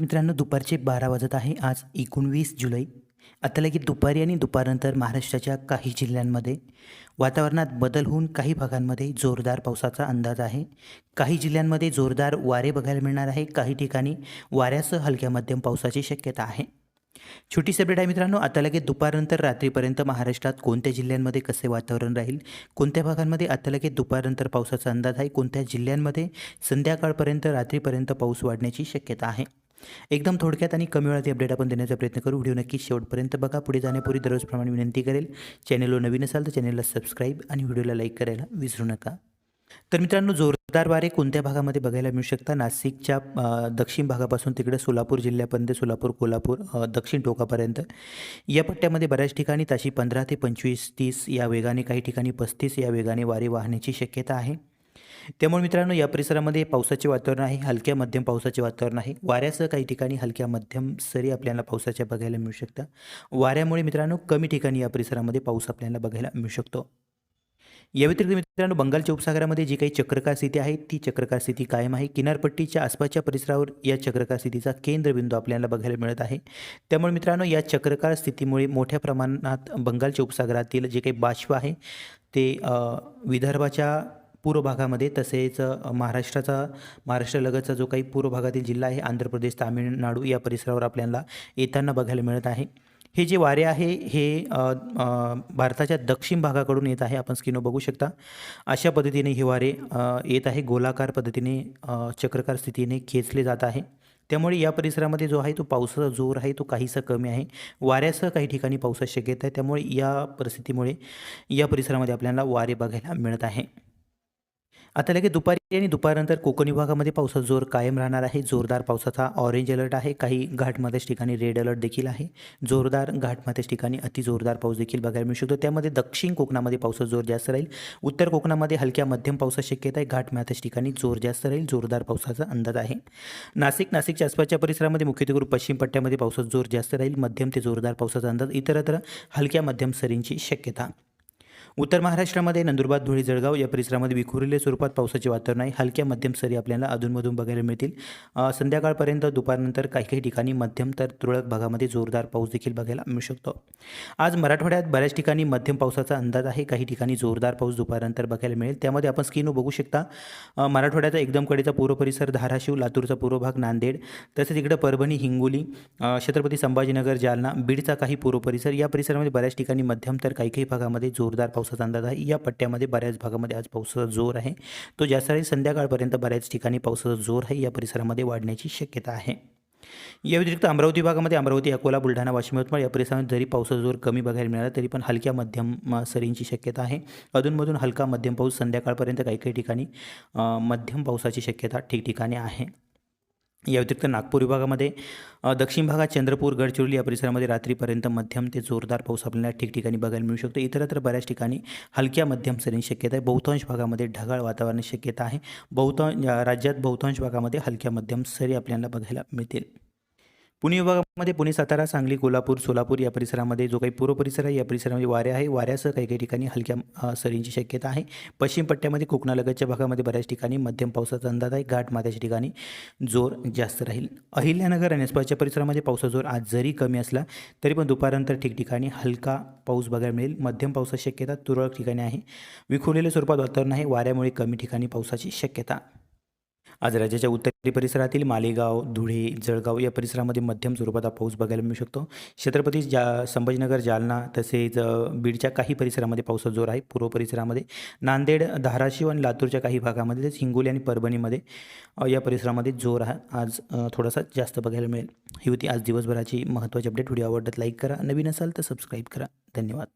मित्रांनो दुपारचे बारा वाजत आहे. आज एकोणवीस जुलै. आता लगेच दुपारी आणि दुपारनंतर महाराष्ट्राच्या काही जिल्ह्यांमध्ये वातावरणात बदल होऊन काही भागांमध्ये जोरदार पावसाचा अंदाज आहे. काही जिल्ह्यांमध्ये जोरदार वारे बघायला मिळणार आहे. काही ठिकाणी वाऱ्यासह हलक्या मध्यम पावसाची शक्यता आहे. छोटी सेपरेट आहे मित्रांनो आता लगेच दुपारनंतर रात्रीपर्यंत महाराष्ट्रात कोणत्या जिल्ह्यांमध्ये कसे वातावरण राहील? कोणत्या भागांमध्ये आता लगेच दुपारनंतर पावसाचा अंदाज आहे? कोणत्या जिल्ह्यांमध्ये संध्याकाळपर्यंत रात्रीपर्यंत पाऊस वाढण्याची शक्यता आहे? एकदम थोडक्यात आणि कमी वेळात अपडेट आपण देण्याचा प्रयत्न करू. व्हिडिओ नक्की शेवटपर्यंत बघा. पुढे जाण्यापूर्वी दररोजप्रमाणे विनंती करेल. चॅनलवर नवीन असाल तर चॅनलला सबस्क्राईब आणि व्हिडिओला लाईक करायला विसरू नका. तर मित्रांनो जोरदार वारे कोणत्या भागामध्ये बघायला मिळू शकता? नाशिकच्या दक्षिण भागापासून तिकडे सोलापूर जिल्ह्यापर्यंत सोलापूर कोल्हापूर दक्षिण टोकापर्यंत. या पट्ट्यामध्ये बऱ्याच ठिकाणी ताशी पंधरा ते पंचवीस तीस या वेगाने काही ठिकाणी पस्तीस या वेगाने वारे वाहण्याची शक्यता आहे. त्यामुळे मित्रांनो या परिसरामध्ये पावसाचे वातावरण आहे हलक्या मध्यम पावसाचे वातावरण आहे. वाऱ्यासह काही ठिकाणी हलक्या मध्यम सरी आपल्याला पावसाच्या बघायला मिळू शकतात. वाऱ्यामुळे मित्रांनो कमी ठिकाणी या परिसरामध्ये पाऊस आपल्याला बघायला मिळू शकतो. या व्यतिरिक्त मित्रांनो बंगालच्या उपसागरामध्ये जी काही चक्रकार स्थिती आहे ती चक्रकार स्थिती कायम आहे. किनारपट्टीच्या आसपासच्या परिसरावर या चक्रकार स्थितीचा केंद्रबिंदू आपल्याला बघायला मिळत आहे. त्यामुळे मित्रांनो या चक्रकार स्थितीमुळे मोठ्या प्रमाणात बंगालच्या उपसागरातील जे काही बाष्प आहे ते विदर्भाच्या पूर्व भागामध्ये तसेच महाराष्ट्राचा महाराष्ट्रालगतचा जो काही पूर्व भागातील जिल्हा आहे आंध्र प्रदेश तामिळनाडू या परिसरावर आपल्याला येताना बघायला मिळत आहे. हे जे वारे आहे हे भारताच्या दक्षिण भागाकडून येत आहे आपण स्किनो बघू शकता. अशा पद्धतीने हे वारे येत आहे. गोलाकार पद्धतीने चक्रकार स्थितीने खेचले जात आहे. त्यामुळे या परिसरामध्ये जो आहे तो पावसाचा जोर आहे तो काहीसा कमी आहे. वाऱ्यासह काही ठिकाणी पावसाची शक्यता आहे. त्यामुळे या परिस्थितीमुळे या परिसरामध्ये आपल्याला वारे बघायला मिळत आहे. आता लगेच दुपारी आणि दुपारनंतर कोकण विभागामध्ये पावसाचा जोर कायम राहणार आहे. जोरदार पावसाचा ऑरेंज अलर्ट आहे. काही घाटमध्येच ठिकाणी रेड अलर्ट देखील आहे. जोरदार घाटमध्येच ठिकाणी अति जोरदार पाऊस देखील बघायला मिळू शकतो. त्यामध्ये दक्षिण कोकणामध्ये पावसाचा जोर जास्त राहील. उत्तर कोकणामध्ये हलक्या मध्यम पावसाची शक्यता आहे. घाटमध्येच ठिकाणी जोर जास्त राहील. जोरदार पावसाचा अंदाज आहे. नाशिक नाशिकच्या आसपासच्या परिसरामध्ये मुख्यत्वेकरून पश्चिम पट्ट्यामध्ये पावसाचा जोर जास्त राहील. मध्यम ते जोरदार पावसाचा अंदाज. इतरत्र हलक्या मध्यम सरींची शक्यता. उत्तर महाराष्ट्रामध्ये नंदुरबार धुळे जळगाव या परिसरामध्ये विखुरलेल्या स्वरूपात पावसाचे वातावरण आहे. हलक्या मध्यम सरी आपल्याला अधूनमधून बघायला मिळतील. संध्याकाळपर्यंत दुपारनंतर काही काही ठिकाणी मध्यम तर तुरळक भागामध्ये जोरदार पाऊस देखील बघायला मिळू शकतो. आज मराठवाड्यात बऱ्याच ठिकाणी मध्यम पावसाचा अंदाज आहे. काही ठिकाणी जोरदार पाऊस दुपारनंतर बघायला मिळेल. त्यामध्ये आपण स्क्रीनवर बघू शकता. मराठवाड्याचा एकदम कडेचा पूर्व परिसर धाराशिव लातूरचा पूर्व भाग नांदेड तसेच इकडं परभणी हिंगोली छत्रपती संभाजीनगर जालना बीडचा काही पूर्व परिसर. या परिसरामध्ये बऱ्याच ठिकाणी मध्यम तर काही काही भागामध्ये जोरदार पाऊस पावसाचा अंदाज आहे. या पट्ट्यामध्ये बऱ्याच भागामध्ये आज पावसाचा जोर आहे. तो जास्त राहील संध्याकाळपर्यंत बऱ्याच ठिकाणी पावसाचा जोर आहे या परिसरामध्ये वाढण्याची शक्यता आहे. या व्यतिरिक्त अमरावती भागामध्ये अमरावती अकोला बुलढाणा वाशिम यवतमाळ या परिसरामध्ये जरी पावसाचा जोर कमी बघायला मिळाला तरी पण हलक्या मध्यम सरींची शक्यता आहे. अधूनमधून हलका मध्यम पाऊस संध्याकाळपर्यंत काही काही ठिकाणी मध्यम पावसाची शक्यता ठिकठिकाणी आहे. या व्यतिरिक्त नागपूर विभागामध्ये दक्षिण भागात चंद्रपूर गडचिरोली या परिसरामध्ये रात्रीपर्यंत मध्यम ते जोरदार पाऊस आपल्याला ठिकठिकाणी बघायला मिळू शकतो. इतरत्र बऱ्याच ठिकाणी हलक्या मध्यम सरींची शक्यता आहे. बहुतांश भागामध्ये ढगाळ वातावरणाची शक्यता आहे. बहुतांश या राज्यात बहुतांश भागामध्ये हलक्या मध्यम सरी आपल्याला बघायला मिळतील. पुणे विभागामध्ये पुणे सातारा सांगली कोल्हापूर सोलापूर या परिसरामध्ये जो काही पूर्व परिसर आहे या परिसरामध्ये वारे आहे. वाऱ्यासह काही काही ठिकाणी हलक्या सरींची शक्यता आहे. पश्चिम पट्ट्यामध्ये कोकणालगतच्या भागामध्ये बऱ्याच ठिकाणी मध्यम पावसाचा अंदाज आहे. घाट माथ्याच्या ठिकाणी जोर जास्त राहील. अहिल्यानगर आणि आसपासच्या परिसरामध्ये पावसाचा जोर आज जरी कमी असला तरी पण दुपारनंतर ठिकठिकाणी हलका पाऊस बघायला मिळेल. मध्यम पावसाची शक्यता तुरळक ठिकाणी आहे. विखुरलेल्या स्वरूपात वातावरण आहे. वाऱ्यामुळे कमी ठिकाणी पावसाची शक्यता आज राज्याच्या उत्तरी परिसरातील मालेगाव धुळे जळगाव या परिसरामध्ये मध्यम स्वरूपाचा पाऊस बघायला मिळू शकतो. छत्रपती जा संभाजीनगर जालना तसेच बीडच्या काही परिसरामध्ये पावसाचा जोर आहे. पूर्व परिसरामध्ये नांदेड धाराशिव आणि लातूरच्या काही भागामध्ये तसेच हिंगोली आणि परभणीमध्ये या परिसरामध्ये जोर आहे. आज थोडासा जास्त बघायला मिळेल. ही होती आज दिवसभराची महत्त्वाची अपडेट व्हिडिओ आवडत लाईक करा. नवीन असाल तर सबस्क्राईब करा. धन्यवाद.